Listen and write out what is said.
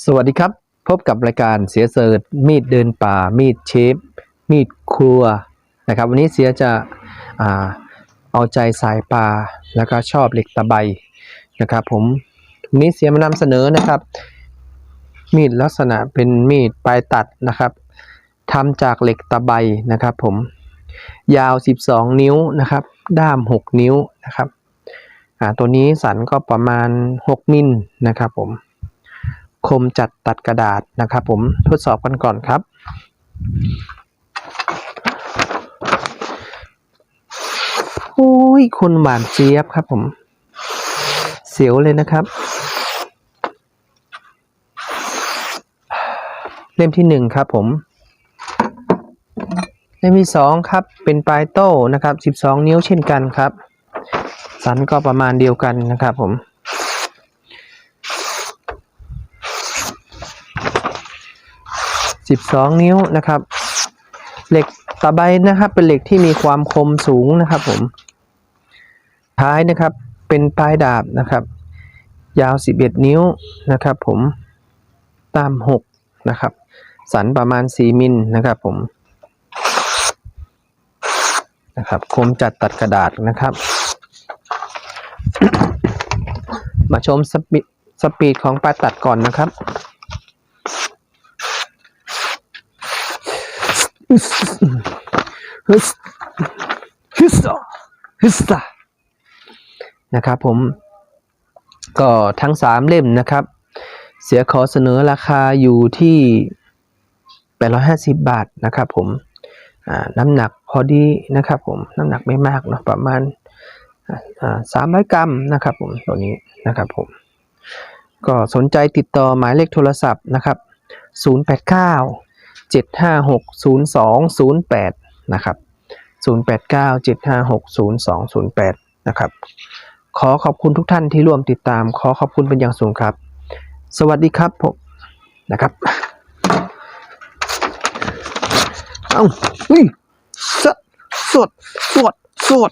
สวัสดีครับ พบกับรายการเสียเสิร์ชมีดเดินป่า มีดเชฟมีดครัวนะครับ วันนี้เสียจะอาเอาใจสายปลาแล้วก็ชอบเหล็กตะไบนะครับผมวันนี้เสียมานำเสนอนะครับ มีดลักษณะเป็นมีดปลายตัดนะครับทำจากเหล็กตะไบนะครับผมยาว 12 นิ้วนะครับ ด้าม 6 นิ้วนะครับตัวนี้สันก็ประมาณ 6 มิลนะครับผม คมจัดตัดกระดาษนะครับผมทดสอบกันก่อนครับ โอ้ยคุณหวานเจี๊ยบครับผม เสียวเลยนะครับ เล่มที่หนึ่งครับผมเล่มที่สองครับเป็นปลายโต้นะครับ12นิ้วเช่นกันครับ สันก็ประมาณเดียวกันนะครับผม 12 นิ้วนะครับ เหล็กตะไบนะครับ เป็นเหล็กที่มีความคมสูงนะครับผม ท้ายนะครับเป็นปลายดาบนะครับ ยาว 11 นิ้วนะครับ ผมตาม 6 นะครับ สันประมาณ 4 มิลนะครับผมนะครับคมจัดตัดกระดาษนะครับ มาชมสปีดสปีดของปลายตัดก่อนนะครับ ฮึสฮึสฮึสนะครับผม ก็ทั้งสามเล่มนะครับ เสียขอเสนอราคาอยู่ที่ 850 บาทนะครับผมน้ำหนักพอดีนะครับผมน้ำหนักไม่มากเนาะประมาณสามร้อยกรัมนะครับผมตัวนี้นะครับผมก็สนใจติดต่อหมายเลขโทรศัพท์นะครับ 089 7560208 นะครับ 089 7560208 นะครับ ขอขอบคุณทุกท่านที่ร่วมติดตาม ขอขอบคุณเป็นอย่างสูงครับ สวัสดีครับผมนะครับเอ้าอุ้ยสดสดสดสด